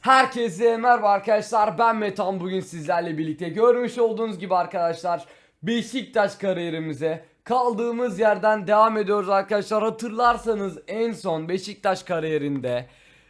Herkese merhaba arkadaşlar ben Metan bugün sizlerle birlikte görmüş olduğunuz gibi arkadaşlar Beşiktaş kariyerimize kaldığımız yerden devam ediyoruz arkadaşlar hatırlarsanız en son Beşiktaş kariyerinde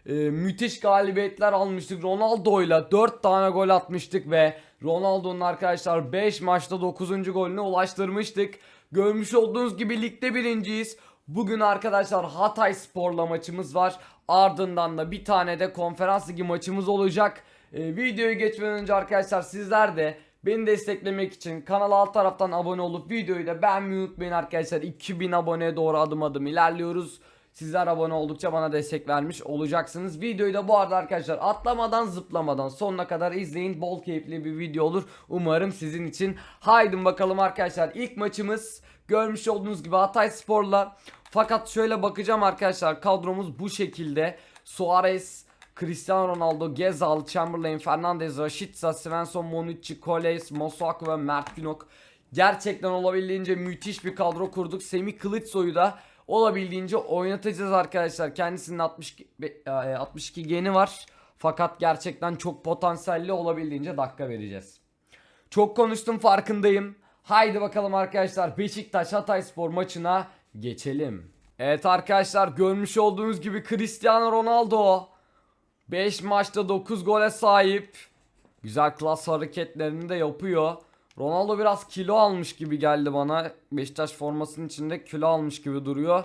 e, müthiş galibiyetler almıştık Ronaldo'yla 4 tane gol atmıştık ve Ronaldo'nun arkadaşlar 5 maçta 9. golüne ulaştırmıştık görmüş olduğunuz gibi ligde birinciyiz Bugün arkadaşlar Hatay Spor'la maçımız var. Ardından da bir tane de konferans ligi maçımız olacak. Ee, videoyu geçmeden önce arkadaşlar sizler de beni desteklemek için kanala alt taraftan abone olup videoyu da beğenmeyi unutmayın arkadaşlar. 2000 aboneye doğru adım adım ilerliyoruz. Sizler abone oldukça bana destek vermiş olacaksınız. Videoyu da bu arada arkadaşlar atlamadan zıplamadan sonuna kadar izleyin. Bol keyifli bir video olur. Umarım sizin için. Haydi bakalım arkadaşlar. İlk maçımız görmüş olduğunuz gibi Hatay Spor'la. Fakat şöyle bakacağım arkadaşlar. Kadromuz bu şekilde. Suarez, Cristiano Ronaldo, Gezal, Chamberlain, Fernandez, Rashica, Svensson, Monucci, Koles, Masuaku ve Mert Günok. Gerçekten olabildiğince müthiş bir kadro kurduk. Semih Kılıçsoy'u da olabildiğince oynatacağız arkadaşlar. Kendisinin 62, e, 62 geni var. Fakat gerçekten çok potansiyelli olabildiğince dakika vereceğiz. Çok konuştum farkındayım. Haydi bakalım arkadaşlar Beşiktaş Hatayspor maçına geçelim. Evet arkadaşlar görmüş olduğunuz gibi Cristiano Ronaldo 5 maçta 9 gole sahip. Güzel klas hareketlerini de yapıyor. Ronaldo biraz kilo almış gibi geldi bana. Beşiktaş formasının içinde kilo almış gibi duruyor.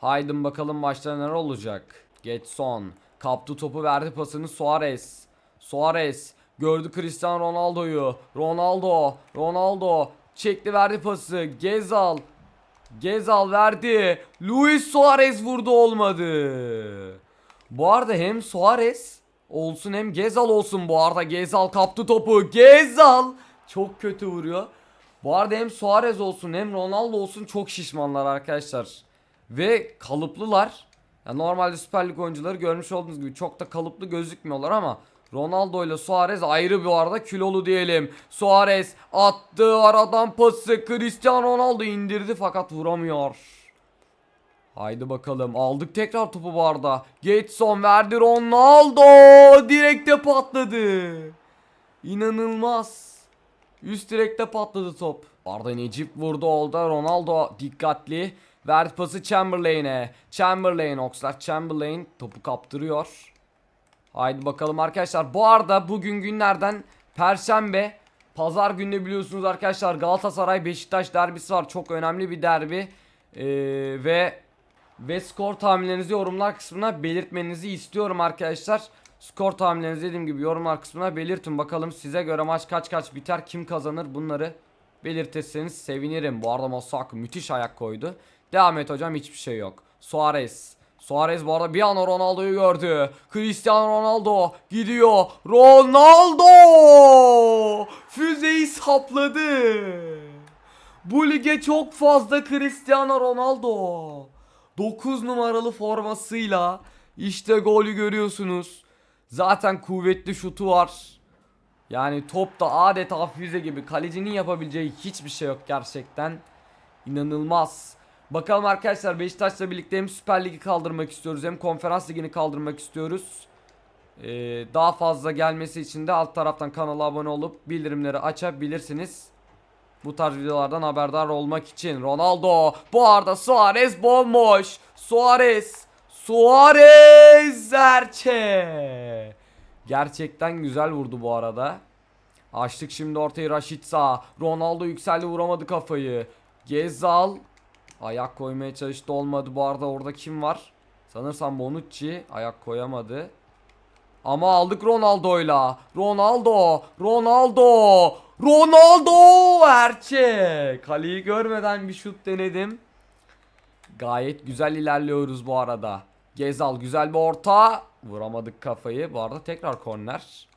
Haydi bakalım maçta neler olacak. Getson kaptı topu verdi pasını Suarez. Suarez gördü Cristiano Ronaldo'yu. Ronaldo, Ronaldo çekti verdi pası. Gezal, Gezal verdi. Luis Suarez vurdu olmadı. Bu arada hem Suarez olsun hem Gezal olsun bu arada. Gezal kaptı topu. Gezal çok kötü vuruyor. Bu arada hem Suarez olsun hem Ronaldo olsun çok şişmanlar arkadaşlar. Ve kalıplılar. Ya normalde Süper Lig oyuncuları görmüş olduğunuz gibi çok da kalıplı gözükmüyorlar ama Ronaldo ile Suarez ayrı bir arada kilolu diyelim. Suarez attı aradan pası. Cristiano Ronaldo indirdi fakat vuramıyor. Haydi bakalım aldık tekrar topu bu arada. Getson verdi Ronaldo. Direkte patladı. İnanılmaz. Üst direkte patladı top. Arda Necip vurdu oldu. Ronaldo dikkatli. Verdi pası Chamberlain'e. Chamberlain Oxlade Chamberlain topu kaptırıyor. Haydi bakalım arkadaşlar. Bu arada bugün günlerden Perşembe. Pazar günde biliyorsunuz arkadaşlar Galatasaray Beşiktaş derbisi var. Çok önemli bir derbi. Ee, ve ve skor tahminlerinizi yorumlar kısmına belirtmenizi istiyorum arkadaşlar. Skor tahminlerinizi dediğim gibi yorumlar kısmına belirtin. Bakalım size göre maç kaç kaç biter, kim kazanır bunları belirtirseniz sevinirim. Bu arada Masuaku müthiş ayak koydu. Devam et hocam hiçbir şey yok. Suarez. Suarez bu arada bir an Ronaldo'yu gördü. Cristiano Ronaldo gidiyor. Ronaldo! Füzeyi sapladı. Bu lige çok fazla Cristiano Ronaldo. 9 numaralı formasıyla işte golü görüyorsunuz. Zaten kuvvetli şutu var. Yani top da adeta füze gibi. Kalecinin yapabileceği hiçbir şey yok gerçekten. İnanılmaz. Bakalım arkadaşlar Beşiktaş'la birlikte hem Süper Lig'i kaldırmak istiyoruz hem Konferans Ligi'ni kaldırmak istiyoruz. Ee, daha fazla gelmesi için de alt taraftan kanala abone olup bildirimleri açabilirsiniz. Bu tarz videolardan haberdar olmak için Ronaldo bu arada Suarez bomboş Suarez Suarez Zerçe Gerçekten güzel vurdu bu arada Açtık şimdi ortayı Rashica Ronaldo yükseldi vuramadı kafayı Gezal Ayak koymaya çalıştı olmadı bu arada orada kim var Sanırsam Bonucci ayak koyamadı ama aldık Ronaldo'yla. Ronaldo, Ronaldo, Ronaldo Erçe. Kaleyi görmeden bir şut denedim. Gayet güzel ilerliyoruz bu arada. Gezal güzel bir orta. Vuramadık kafayı. Bu arada tekrar korner.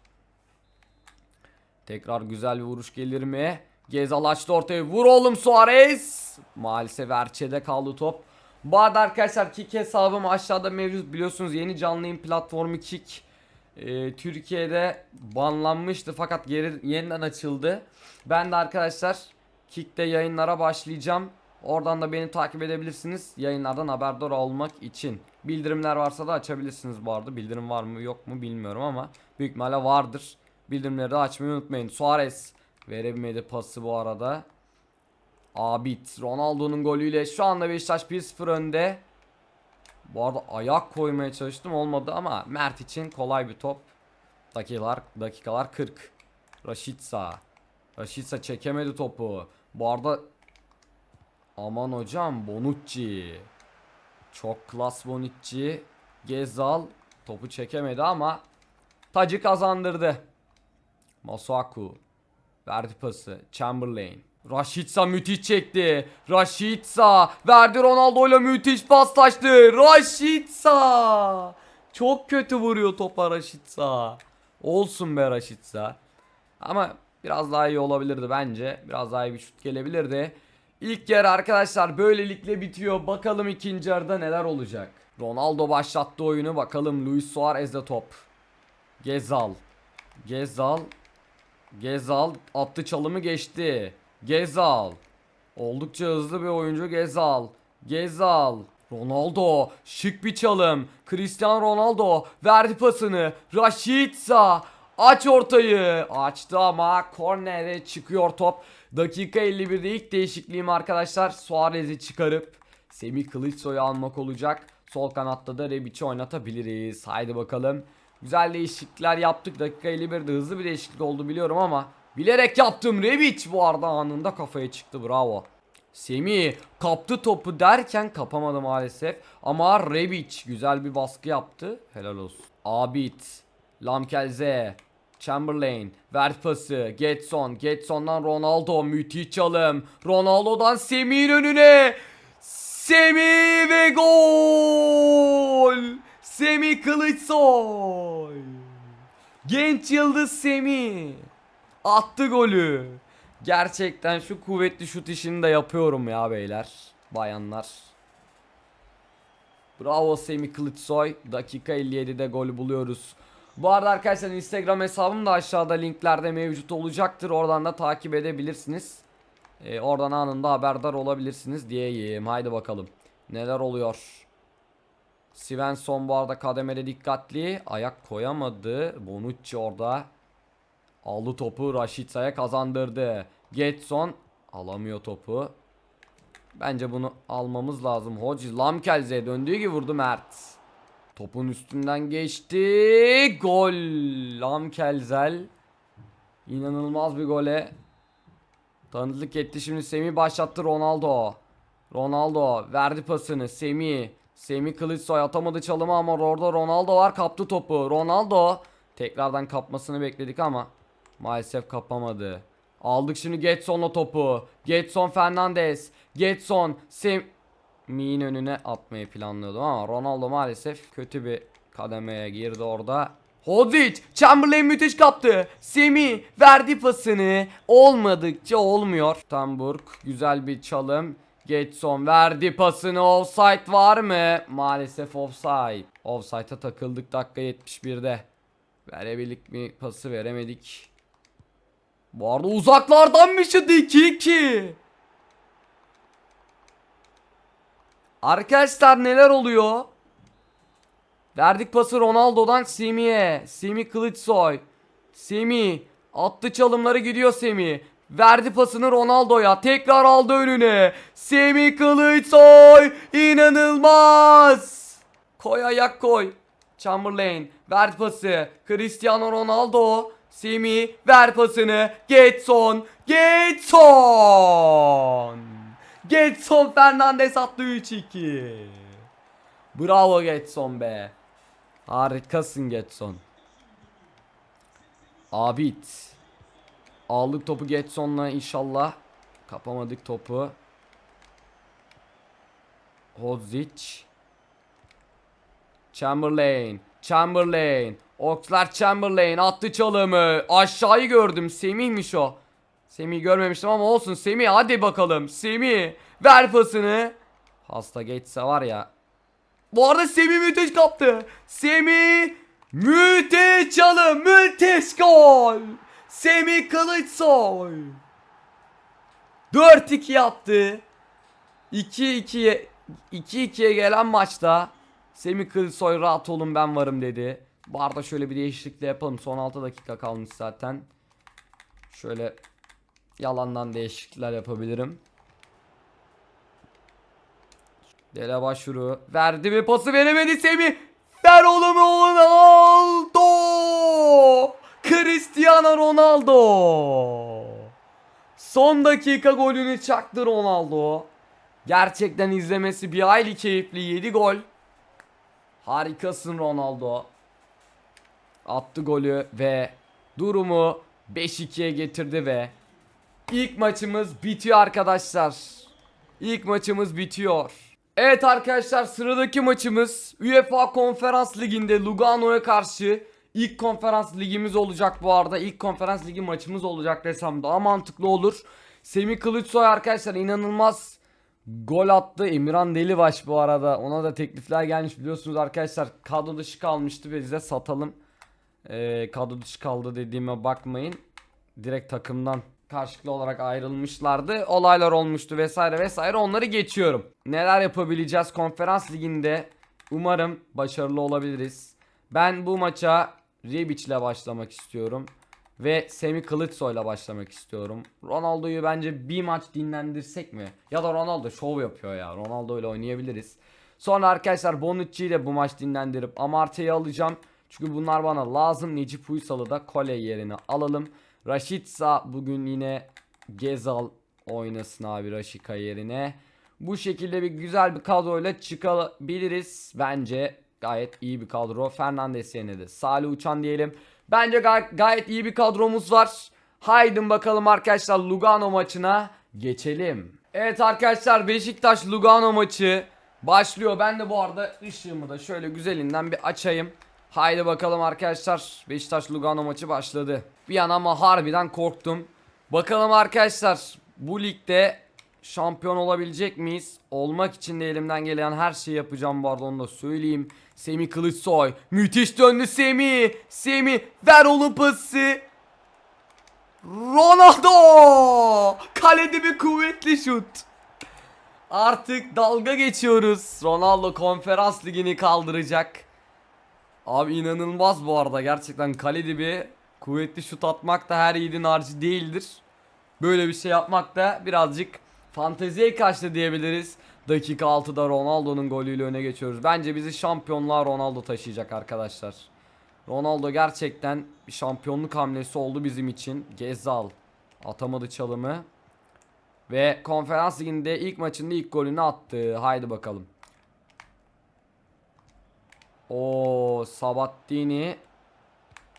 Tekrar güzel bir vuruş gelir mi? Gezal açtı ortayı. Vur oğlum Suarez. Maalesef Erçe'de kaldı top. Bu arada arkadaşlar Kick hesabım aşağıda mevcut. Biliyorsunuz yeni canlı yayın platformu Kick e, Türkiye'de banlanmıştı fakat geri yeniden açıldı. Ben de arkadaşlar Kick'te yayınlara başlayacağım. Oradan da beni takip edebilirsiniz yayınlardan haberdar olmak için. Bildirimler varsa da açabilirsiniz bu arada. Bildirim var mı yok mu bilmiyorum ama büyük ihtimalle vardır. Bildirimleri de açmayı unutmayın. Suarez veremedi pası bu arada. Abid Ronaldo'nun golüyle şu anda Beşiktaş 1-0 önde. Bu arada ayak koymaya çalıştım olmadı ama Mert için kolay bir top. Dakikalar dakikalar 40. Raşitsa. Raşitsa çekemedi topu. Bu arada aman hocam Bonucci. Çok klas Bonucci. Gezal topu çekemedi ama tacı kazandırdı. Masuaku verdi pası. Chamberlain. Raşitsa müthiş çekti. Raşitsa verdi Ronaldo ile müthiş paslaştı. Raşitsa. Çok kötü vuruyor topa Raşitsa. Olsun be Raşitsa. Ama biraz daha iyi olabilirdi bence. Biraz daha iyi bir şut gelebilirdi. İlk yarı arkadaşlar böylelikle bitiyor. Bakalım ikinci yarıda neler olacak. Ronaldo başlattı oyunu. Bakalım Luis Suarez'de top. Gezal. Gezal. Gezal attı çalımı geçti. Gezal. Oldukça hızlı bir oyuncu Gezal. Gezal. Ronaldo şık bir çalım. Cristiano Ronaldo verdi pasını. Rashica aç ortayı. Açtı ama kornere çıkıyor top. Dakika 51'de ilk değişikliğim arkadaşlar. Suarez'i çıkarıp Semih Kılıçsoy'u almak olacak. Sol kanatta da Rebic'i oynatabiliriz. Haydi bakalım. Güzel değişiklikler yaptık. Dakika 51'de hızlı bir değişiklik oldu biliyorum ama bilerek yaptım. Rebic bu arada anında kafaya çıktı. Bravo. Semih kaptı topu derken kapamadı maalesef. Ama Rebic güzel bir baskı yaptı. Helal olsun. Abid, Lamkelze, Chamberlain, ver pası, Getson, Getson'dan Ronaldo, müthiş çalım. Ronaldo'dan Semih'in önüne. Semih ve gol. Semih Kılıçsoy. Genç yıldız Semih. Attı golü. Gerçekten şu kuvvetli şut işini de yapıyorum ya beyler. Bayanlar. Bravo Semih Kılıçsoy. Dakika 57'de gol buluyoruz. Bu arada arkadaşlar Instagram hesabım da aşağıda linklerde mevcut olacaktır. Oradan da takip edebilirsiniz. Ee, oradan anında haberdar olabilirsiniz diyeyim. Haydi bakalım. Neler oluyor? Svensson bu arada kademede dikkatli. Ayak koyamadı. Bonucci orada. Aldı topu Raşitsa'ya kazandırdı. Getson alamıyor topu. Bence bunu almamız lazım. Hoci Lamkelze'ye döndüğü gibi vurdu Mert. Topun üstünden geçti. Gol. Lamkelzel. İnanılmaz bir gole. Tanıklık etti şimdi Semih başlattı Ronaldo. Ronaldo verdi pasını Semih. Semih Kılıçsoy atamadı çalımı ama orada Ronaldo var kaptı topu. Ronaldo tekrardan kapmasını bekledik ama maalesef kapamadı. Aldık şimdi Getson'la topu. Getson Fernandez. Getson Semih'in önüne atmayı planlıyordum ama Ronaldo maalesef kötü bir kademeye girdi orada. Hodzic Chamberlain müthiş kaptı. Semih verdi pasını. Olmadıkça olmuyor. Tamburg güzel bir çalım. Getson verdi pasını. Offside var mı? Maalesef offside. Offside'a takıldık dakika 71'de. Verebildik mi pası veremedik. Bu arada uzaklardan bir şut 2-2. Arkadaşlar neler oluyor? Verdik pası Ronaldo'dan Semih'e. Semih Kılıçsoy. Semih. Attı çalımları gidiyor Semih. Verdi pasını Ronaldo'ya. Tekrar aldı önüne. Semih Kılıçsoy. inanılmaz. Koy ayak koy. Chamberlain. Verdi pası. Cristiano Ronaldo. Semih. Ver pasını. Getson. Getson. Getson Fernandez attı 3-2. Bravo Getson be. Harikasın Getson. Abid. Aldık topu Getson'la inşallah. Kapamadık topu. Hodzic. Chamberlain. Chamberlain. Oxlade Chamberlain attı çalımı. Aşağıyı gördüm. Semih'miş o. Semih görmemiştim ama olsun. Semih hadi bakalım. Semih. Ver pasını. Hasta geçse var ya. Bu arada Semih müthiş kaptı. Semih müthiş çalım. Müthiş gol. Semih Kılıçsoy. 4-2 yaptı. 2-2'ye 2-2'ye gelen maçta Semih Kılıçsoy rahat olun ben varım dedi. Barda şöyle bir değişiklik de yapalım. Son 6 dakika kalmış zaten. Şöyle yalandan değişiklikler yapabilirim. Dele başvuru. Verdi mi pası veremedi Semih. Ver oğlum Ronaldo. Cristiano Ronaldo. Son dakika golünü çaktı Ronaldo. Gerçekten izlemesi bir hayli keyifli 7 gol. Harikasın Ronaldo. Attı golü ve durumu 5-2'ye getirdi ve ilk maçımız bitiyor arkadaşlar. İlk maçımız bitiyor. Evet arkadaşlar sıradaki maçımız UEFA Konferans Ligi'nde Lugano'ya karşı ilk konferans ligimiz olacak bu arada. İlk konferans ligi maçımız olacak desem daha mantıklı olur. Semih Kılıçsoy arkadaşlar inanılmaz gol attı. Emirhan Delibaş bu arada. Ona da teklifler gelmiş biliyorsunuz arkadaşlar. Kadro dışı kalmıştı ve bize satalım. Ee, kadro dışı kaldı dediğime bakmayın. Direkt takımdan karşılıklı olarak ayrılmışlardı. Olaylar olmuştu vesaire vesaire. Onları geçiyorum. Neler yapabileceğiz konferans liginde? Umarım başarılı olabiliriz. Ben bu maça Rebic ile başlamak istiyorum. Ve Semih Kılıçsoy'la başlamak istiyorum. Ronaldo'yu bence bir maç dinlendirsek mi? Ya da Ronaldo şov yapıyor ya. Ronaldo ile oynayabiliriz. Sonra arkadaşlar Bonucci'yi de bu maç dinlendirip Amartey'i alacağım. Çünkü bunlar bana lazım. Necip Uysal'ı da Kole yerine alalım. Raşitsa bugün yine Gezal oynasın abi Raşika yerine. Bu şekilde bir güzel bir kadroyla çıkabiliriz. Bence gayet iyi bir kadro. Fernandes yerine de Salih Uçan diyelim. Bence gay- gayet iyi bir kadromuz var. Haydin bakalım arkadaşlar Lugano maçına geçelim. Evet arkadaşlar Beşiktaş Lugano maçı başlıyor. Ben de bu arada ışığımı da şöyle güzelinden bir açayım. Haydi bakalım arkadaşlar. Beşiktaş Lugano maçı başladı. Bir an ama harbiden korktum. Bakalım arkadaşlar bu ligde şampiyon olabilecek miyiz? Olmak için de elimden gelen her şeyi yapacağım bu arada onu da söyleyeyim. Semih Kılıçsoy. Müthiş döndü Semih. Semih ver onun pası. Ronaldo! Kalede bir kuvvetli şut. Artık dalga geçiyoruz. Ronaldo konferans ligini kaldıracak. Abi inanılmaz bu arada gerçekten kale dibi kuvvetli şut atmak da her yiğidin harcı değildir. Böyle bir şey yapmak da birazcık fanteziye kaçtı diyebiliriz. Dakika 6'da Ronaldo'nun golüyle öne geçiyoruz. Bence bizi şampiyonluğa Ronaldo taşıyacak arkadaşlar. Ronaldo gerçekten bir şampiyonluk hamlesi oldu bizim için. Gezal atamadı çalımı. Ve konferans liginde ilk maçında ilk golünü attı. Haydi bakalım. O Sabattini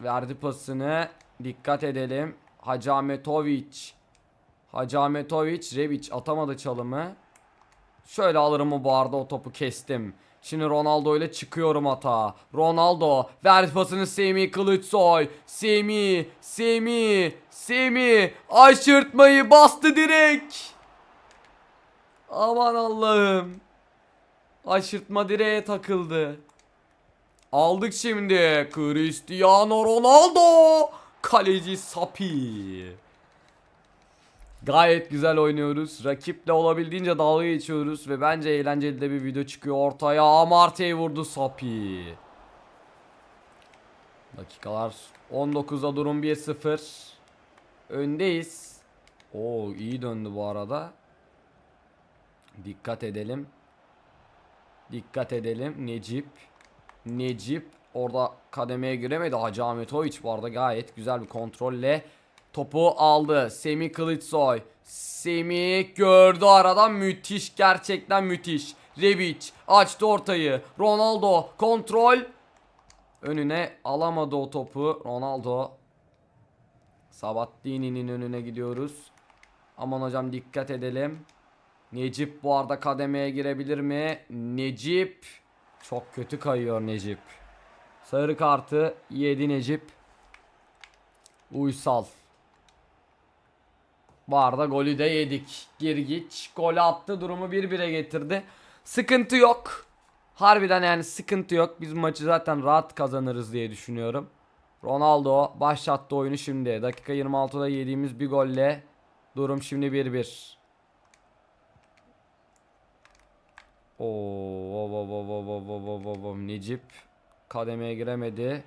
verdi pasını. Dikkat edelim. Hacı Ahmetoviç Rebic atamadı çalımı. Şöyle alırım mı bu arada o topu kestim. Şimdi Ronaldo ile çıkıyorum hata. Ronaldo verdi pasını Semih Kılıçsoy. Semih, Semih, Semih aşırtmayı bastı direkt. Aman Allah'ım. Aşırtma direğe takıldı. Aldık şimdi. Cristiano Ronaldo. Kaleci Sapi. Gayet güzel oynuyoruz. Rakiple olabildiğince dalga geçiyoruz. Ve bence eğlenceli de bir video çıkıyor ortaya. Amartey vurdu Sapi. Dakikalar 19'da durum 1-0. Öndeyiz. Oo iyi döndü bu arada. Dikkat edelim. Dikkat edelim. Necip. Necip orada kademeye giremedi. Hacı Ahmetoviç bu arada gayet güzel bir kontrolle topu aldı. Semih Kılıçsoy. Semih gördü aradan müthiş gerçekten müthiş. Rebic açtı ortayı. Ronaldo kontrol. Önüne alamadı o topu. Ronaldo. Sabattini'nin önüne gidiyoruz. Aman hocam dikkat edelim. Necip bu arada kademeye girebilir mi? Necip. Çok kötü kayıyor Necip. Sarı kartı yedi Necip. Uysal. Bu arada golü de yedik. Girgiç golü attı durumu 1-1'e getirdi. Sıkıntı yok. Harbiden yani sıkıntı yok. Biz maçı zaten rahat kazanırız diye düşünüyorum. Ronaldo başlattı oyunu şimdi. Dakika 26'da yediğimiz bir golle durum şimdi 1-1. Oo, oo, oo, oo, oo, oo, oo, Necip kademeye giremedi.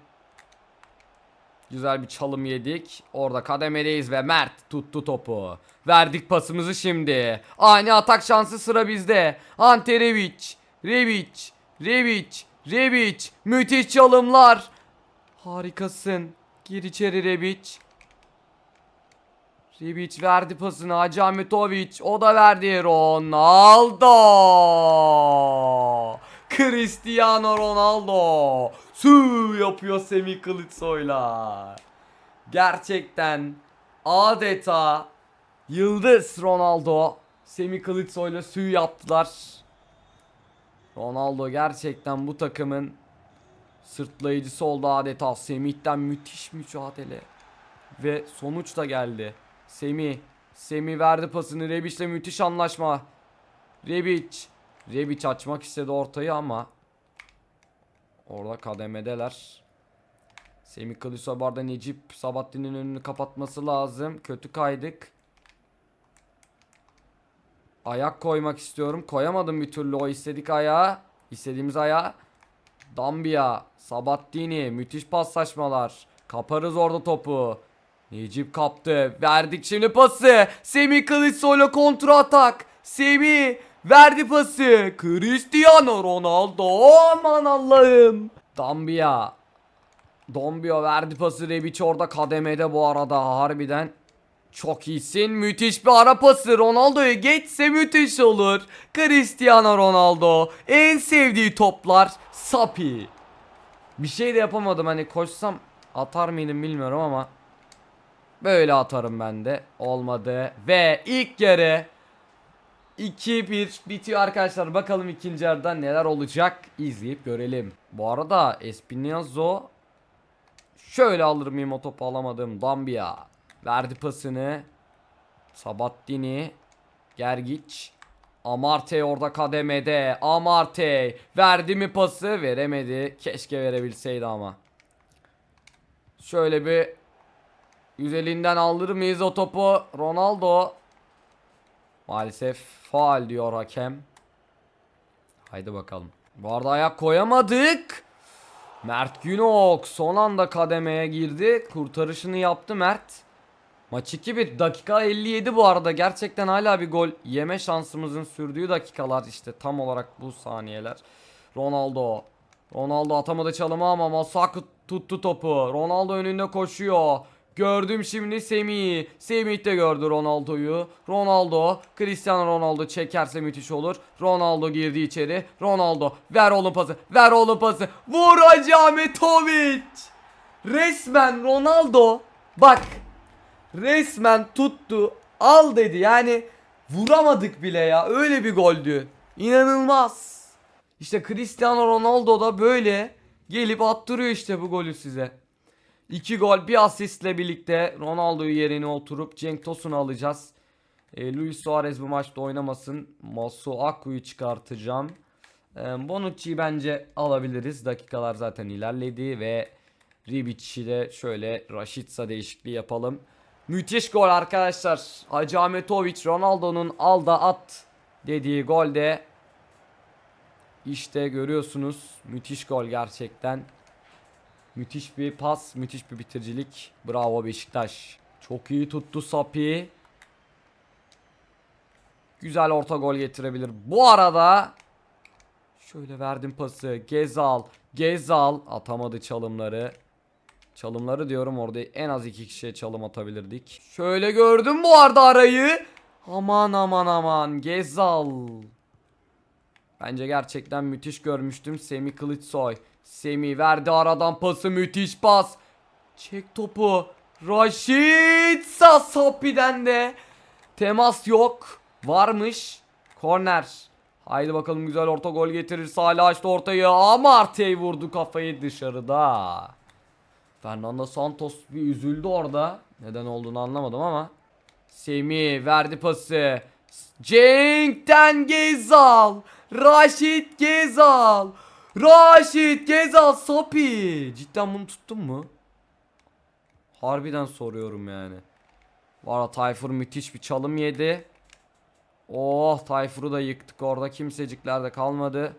Güzel bir çalım yedik. Orada kademedeyiz ve Mert tuttu topu. Verdik pasımızı şimdi. Ani atak şansı sıra bizde. Ante Revic. Revic. Revic. Revic. Müthiş çalımlar. Harikasın. Gir içeri Revic. Rebic verdi pasını Hacı Ahmetovic. O da verdi Ronaldo. Cristiano Ronaldo. Su yapıyor Semih Kılıçsoy'la. Gerçekten adeta yıldız Ronaldo. Semih Kılıçsoy'la su yaptılar. Ronaldo gerçekten bu takımın sırtlayıcısı oldu adeta. Semih'ten müthiş mücadele. Ve sonuç da geldi. Semih. Semih verdi pasını. Rebic'le müthiş anlaşma. Rebic. Rebic açmak istedi ortayı ama orada kademedeler. Bu arada Necip Sabahattin'in önünü kapatması lazım. Kötü kaydık. Ayak koymak istiyorum. Koyamadım bir türlü o istedik ayağı. İstediğimiz ayağı. Dambia, Sabattini, müthiş paslaşmalar. Kaparız orada topu. Necip kaptı. Verdik şimdi pası. Semih Kılıçsoy'la kontra atak. Semih verdi pası. Cristiano Ronaldo. Aman Allah'ım. Dambia. Dombia verdi pası. Rebic orada kademede bu arada harbiden. Çok iyisin. Müthiş bir ara pası. Ronaldo'ya geçse müthiş olur. Cristiano Ronaldo. En sevdiği toplar. Sapi. Bir şey de yapamadım. Hani koşsam atar mıydım bilmiyorum ama. Böyle atarım ben de. Olmadı. Ve ilk yarı 2-1 bitiyor arkadaşlar. Bakalım ikinci yarıda neler olacak. İzleyip görelim. Bu arada Espinazzo şöyle alır mıyım o topu alamadım. Dambia verdi pasını. Sabattini Gergiç Amarte orada kademede. Amarte verdi mi pası? Veremedi. Keşke verebilseydi ama. Şöyle bir Yüzelinden alır mıyız o topu? Ronaldo. Maalesef faal diyor hakem. Haydi bakalım. Bu arada ayak koyamadık. Mert Günok son anda kademeye girdi. Kurtarışını yaptı Mert. Maç 2-1. Dakika 57 bu arada. Gerçekten hala bir gol yeme şansımızın sürdüğü dakikalar işte tam olarak bu saniyeler. Ronaldo. Ronaldo atamadı çalımı ama Masaku tuttu topu. Ronaldo önünde koşuyor. Gördüm şimdi Semih. Semih de gördü Ronaldo'yu. Ronaldo. Cristiano Ronaldo çekerse müthiş olur. Ronaldo girdi içeri. Ronaldo. Ver oğlum pası. Ver oğlum pası. Vur Hacı. Resmen Ronaldo. Bak. Resmen tuttu. Al dedi. Yani vuramadık bile ya. Öyle bir goldü. İnanılmaz. İşte Cristiano Ronaldo da böyle gelip attırıyor işte bu golü size. 2 gol bir asistle birlikte Ronaldo'yu yerine oturup Cenk Tosun'u alacağız. E, Luis Suarez bu maçta oynamasın. Masuaku'yu çıkartacağım. E, Bonucci'yi bence alabiliriz. Dakikalar zaten ilerledi ve Ribic'i de şöyle Rashica değişikliği yapalım. Müthiş gol arkadaşlar. Hacı Ahmetovic Ronaldo'nun al da at dediği golde işte görüyorsunuz müthiş gol gerçekten. Müthiş bir pas, müthiş bir bitiricilik. Bravo Beşiktaş. Çok iyi tuttu Sapi. Güzel orta gol getirebilir. Bu arada şöyle verdim pası. Gezal, Gezal atamadı çalımları. Çalımları diyorum orada en az iki kişiye çalım atabilirdik. Şöyle gördüm bu arada arayı. Aman aman aman Gezal. Bence gerçekten müthiş görmüştüm. Semih Kılıçsoy. Semih verdi aradan pası müthiş pas. Çek topu. Raşit Sasapi'den de temas yok. Varmış. Korner. Haydi bakalım güzel orta gol getirir. Salih açtı ortayı. Amartey vurdu kafayı dışarıda. Fernando Santos bir üzüldü orada. Neden olduğunu anlamadım ama. Semih verdi pası. Cenk'ten Gezal. Raşit Gezal. Raşit Gezal Sapi. Cidden bunu tuttun mu? Harbiden soruyorum yani. Valla Tayfur müthiş bir çalım yedi. Oh Tayfur'u da yıktık orada. Kimsecikler de kalmadı.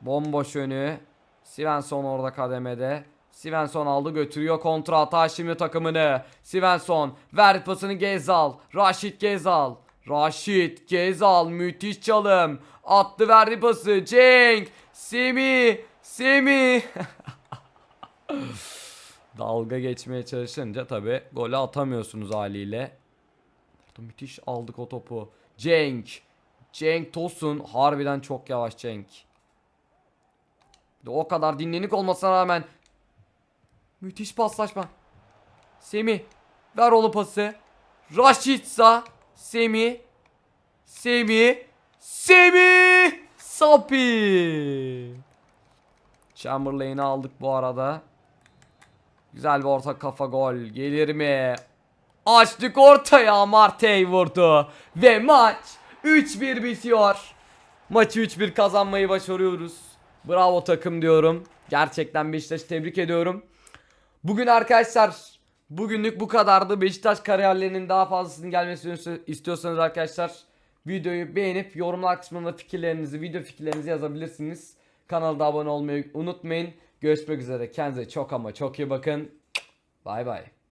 Bomboş önü. Svensson orada kademede. Svensson aldı götürüyor kontra hata şimdi takımını. Svensson ver pasını Gezal. Raşit Gezal. Raşit Gezal müthiş çalım. Attı verdi pası. Cenk. Semi. Semi. Dalga geçmeye çalışınca tabi golü atamıyorsunuz haliyle. Burada müthiş aldık o topu. Cenk. Cenk Tosun. Harbiden çok yavaş Cenk. O kadar dinlenik olmasına rağmen müthiş paslaşma. Semi ver oğlu pası. Raşitsa Semi Semi Semi Sapi Chamberlain'i aldık bu arada. Güzel bir orta kafa gol. Gelir mi? Açtık ortaya Martey vurdu. Ve maç 3-1 bitiyor. Maçı 3-1 kazanmayı başarıyoruz. Bravo takım diyorum. Gerçekten Beşiktaş'ı tebrik ediyorum. Bugün arkadaşlar bugünlük bu kadardı. Beşiktaş kariyerlerinin daha fazlasının gelmesini istiyorsanız arkadaşlar videoyu beğenip yorumlar kısmında fikirlerinizi, video fikirlerinizi yazabilirsiniz. Kanalda abone olmayı unutmayın. Görüşmek üzere. Kendinize çok ama çok iyi bakın. Bay bay.